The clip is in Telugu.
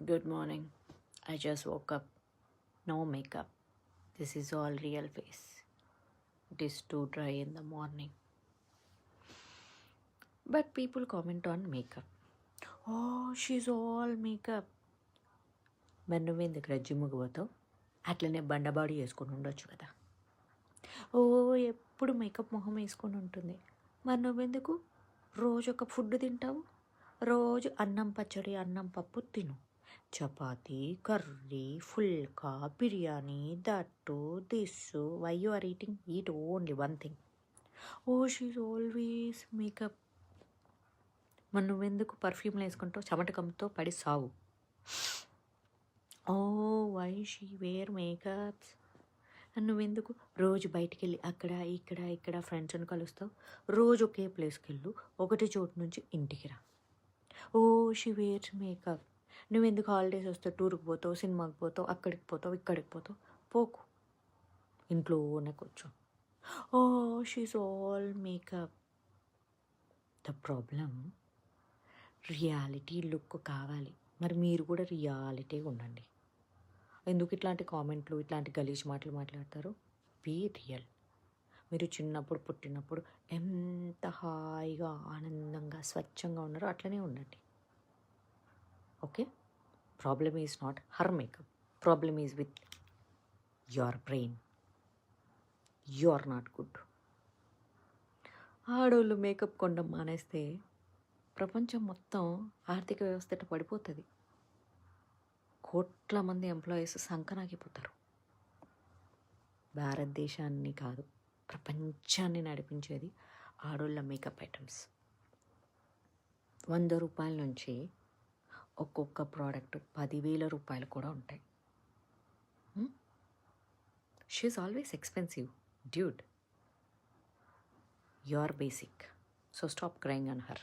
Good morning. I just woke up. No makeup. This is all real face. It is too dry in the morning. But people comment on makeup. Oh, she's all makeup. మరి నువ్వు నువ్వెందుకు రజ్జిముగ్గు పోతావు అట్లనే బండబాడి వేసుకొని ఉండొచ్చు కదా ఓ ఎప్పుడు మేకప్ మొహం వేసుకొని ఉంటుంది మరి నువ్వెందుకు రోజు ఒక ఫుడ్ తింటావు రోజు అన్నం పచ్చడి అన్నం పప్పు తిను chapati curry phulka biryani that this. Why you are eating eat only one thing. Oh she's always makeup. మరి నువ్వెందుకు పర్ఫ్యూమ్లు వేసుకుంటావు? చెమటకంతో పడి సావు. Oh why she wear makeups. నువ్వెందుకు రోజు బయటికి వెళ్ళి అక్కడ ఇక్కడ ఇక్కడ ఫ్రెండ్స్ని కలుస్తావు? రోజు ఒకే ప్లేస్కి వెళ్ళు ఒకటి చోటు నుంచి ఇంటికి రా. Oh she wears makeup. నువ్వెందుకు హాలిడేస్ వస్తావు? టూర్కి పోతావు? సినిమాకి పోతావు? అక్కడికి పోతావు? ఇక్కడికి పోతావు? పోకు. ఇంట్లోనే కూర్చో. ఓ she's all makeup the problem reality look కావాలి. మరి మీరు కూడా రియాలిటీగా ఉండండి. ఎందుకు ఇట్లాంటి కామెంట్లు ఇట్లాంటి గలీజ్ మాటలు మాట్లాడతారు? బీ రియల్ మీరు చిన్నప్పుడు పుట్టినప్పుడు ఎంత హాయిగా ఆనందంగా స్వచ్ఛంగా ఉన్నారో అట్లనే ఉండండి. Okay problem is not her makeup problem is with your brain you are not good ఆడోళ్ళు మేకప్ కొండం మానేస్తే ప్రపంచం మొత్తం ఆర్థిక వ్యవస్థ పడిపోతుంది? కోట్ల మంది ఎంప్లాయీస్ సంకనాగిపోతారు. భారతదేశాన్ని కాదు ప్రపంచాన్ని నడిపించేది ఆడోళ్ళ మేకప్ ఐటమ్స్ వంద రూపాయల నుంచి ఒక్కొక్క ప్రోడక్ట్ పదివేల రూపాయలు కూడా ఉంటాయి. She's always expensive dude you are basic so stop crying on her